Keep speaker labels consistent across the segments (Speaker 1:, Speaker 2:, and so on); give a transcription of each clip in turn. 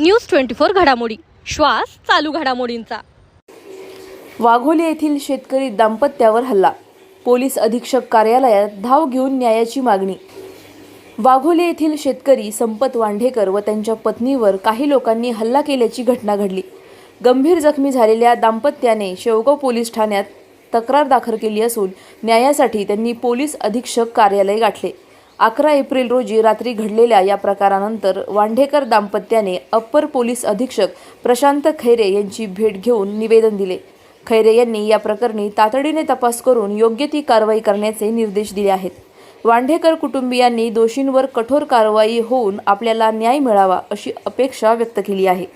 Speaker 1: News twenty four घडामोडी. श्वास चालू घडामोडींचा.
Speaker 2: वाघोली येथील शेतकरी दाम्पत्यावर हल्ला. पोलीस अधीक्षक कार्यालयात धाव घेऊन न्यायाची मागणी. वाघोली येथील शेतकरी संपत वांढेकर व त्यांच्या पत्नीवर काही लोकांनी हल्ला केल्याची घटना घडली. गंभीर जखमी झालेल्या दाम्पत्याने शेवगाव पोलीस ठाण्यात तक्रार दाखल केली असून न्यायासाठी त्यांनी पोलीस अधीक्षक कार्यालय गाठले. अकरा एप्रिल रोजी रात्री घडलेल्या या प्रकारानंतर वांढेकर दाम्पत्याने अप्पर पोलीस अधीक्षक प्रशांत खैरे यांची भेट घेऊन निवेदन दिले. खैरे यांनी या प्रकरणी तातडीने तपास करून योग्य ती कारवाई करण्याचे निर्देश दिले आहेत. वांढेकर कुटुंबियांनी दोषींवर कठोर कारवाई होऊन आपल्याला न्याय मिळावा अशी अपेक्षा व्यक्त केली आहे.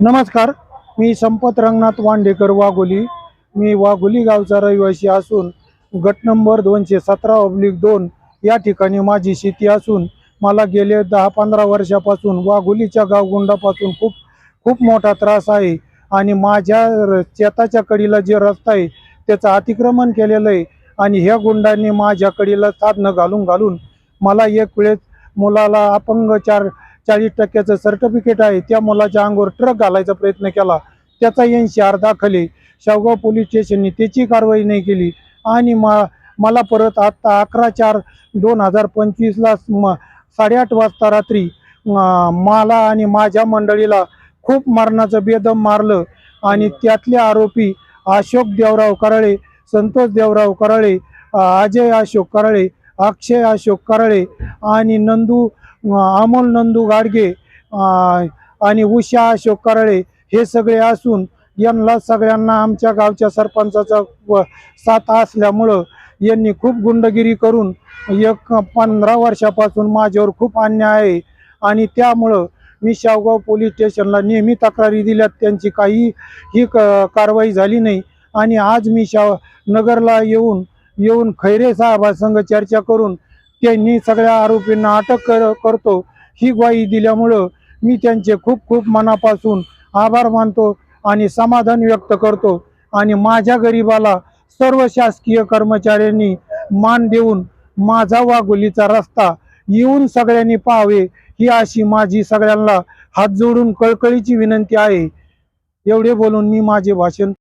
Speaker 3: नमस्कार. मी संपत रंगनाथ वांडेकर वाघोली. मी वाघोली गावचा रहिवासी असून गट नंबर दोनशे सतरा ऑब्लिक दोन या ठिकाणी माझी शेती असून मला गेले दहा पंधरा वर्षापासून वाघोलीच्या गावगुंडापासून खूप खूप मोठा त्रास आहे. आणि माझ्या र- शेताच्या कडीला जे रस्ता आहे त्याचं अतिक्रमण केलेलं आहे. आणि ह्या गुंडांनी माझ्या कडीला साधनं घालून घालून मला एक वेळेस मुलाला अपंग चार चाळीस टक्क्याचं सर्टिफिकेट आहे. त्या मुलाच्या अंगावर ट्रक घालायचा प्रयत्न केला. त्याचा ऐंशी आर खाली शेवगाव पोलीस स्टेशनने त्याची कारवाई नाही केली. आणि मा मला परत आत्ता अकरा चार दोन हजार पंचवीसला म साडेआठ वाजता रात्री मला आणि माझ्या मंडळीला खूप मरणाचं बेदम मारलं. आणि त्यातले आरोपी अशोक देवराव कराळे संतोष देवराव कराळे अजय अशोक कराळे अक्षय अशोक कराळे आणि नंदू अमोल नंदू गाडगे आणि उषा अशोक कराळे हे सगळे असून यांना सगळ्यांना आमच्या गावच्या सरपंचाचा व साथ असल्यामुळं यांनी खूप गुंडगिरी करून एक पंधरा वर्षापासून माझ्यावर खूप अन्याय आहे. आणि त्यामुळं मी शावगाव पोलीस स्टेशनला नेहमी तक्रारी दिल्यात. त्यांची काही ही क कारवाई झाली नाही. आणि आज मी शाव नगरला येऊन येऊन खैरे साहेबांसंग चर्चा करून त्यांनी सगळ्या आरोपींना अटक कर करतो. ही ग्वाही दिल्यामुळं मी त्यांचे खूप खूप मनापासून आभार मानतो. आणि समाधान व्यक्त करतो आणि माझ्या गरिबाला सर्व शासकीय कर्मचाऱ्यांनी मान देऊन माझा वाघोलीचा रस्ता येऊन सगळ्यांनी पाहावे ही अशी माझी सगळ्यांना हात जोडून कळकळीची विनंती आहे. एवढे बोलून मी माझे भाषण